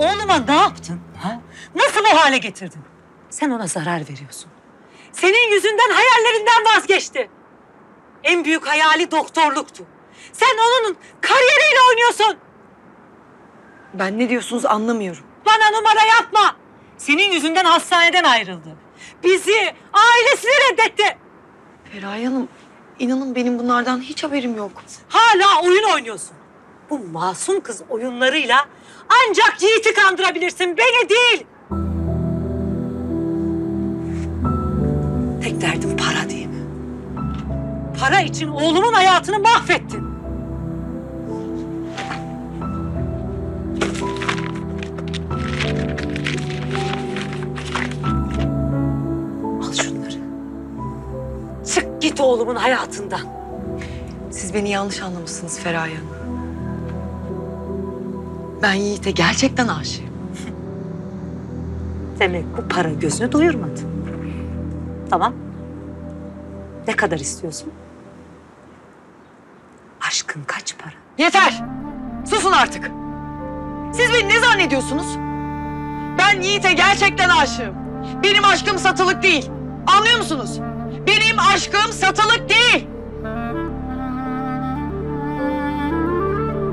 oğluma ne yaptın? Ha? Nasıl bu hale getirdin? Sen ona zarar veriyorsun. Senin yüzünden hayallerinden vazgeçti. En büyük hayali doktorluktu. Sen onun kariyeriyle oynuyorsun. Ben ne diyorsunuz anlamıyorum. Bana numara yapma. Senin yüzünden hastaneden ayrıldı. Bizi, ailesini reddetti. Feraye Hanım, inanın benim bunlardan hiç haberim yok. Hala oyun oynuyorsun. Bu masum kız oyunlarıyla ancak Yiğit'i kandırabilirsin, beni değil. Tek derdin para değil mi? Para için oğlumun hayatını mahvettin. Al şunları. Çık git oğlumun hayatından. Siz beni yanlış anlamışsınız Feraye Hanım. Ben Yiğit'e gerçekten aşığım. Demek bu para gözünü doyurmadı. Tamam. Ne kadar istiyorsun? Aşkın kaç para? Yeter! Susun artık! Siz beni ne zannediyorsunuz? Ben Yiğit'e gerçekten aşığım. Benim aşkım satılık değil. Anlıyor musunuz? Benim aşkım satılık.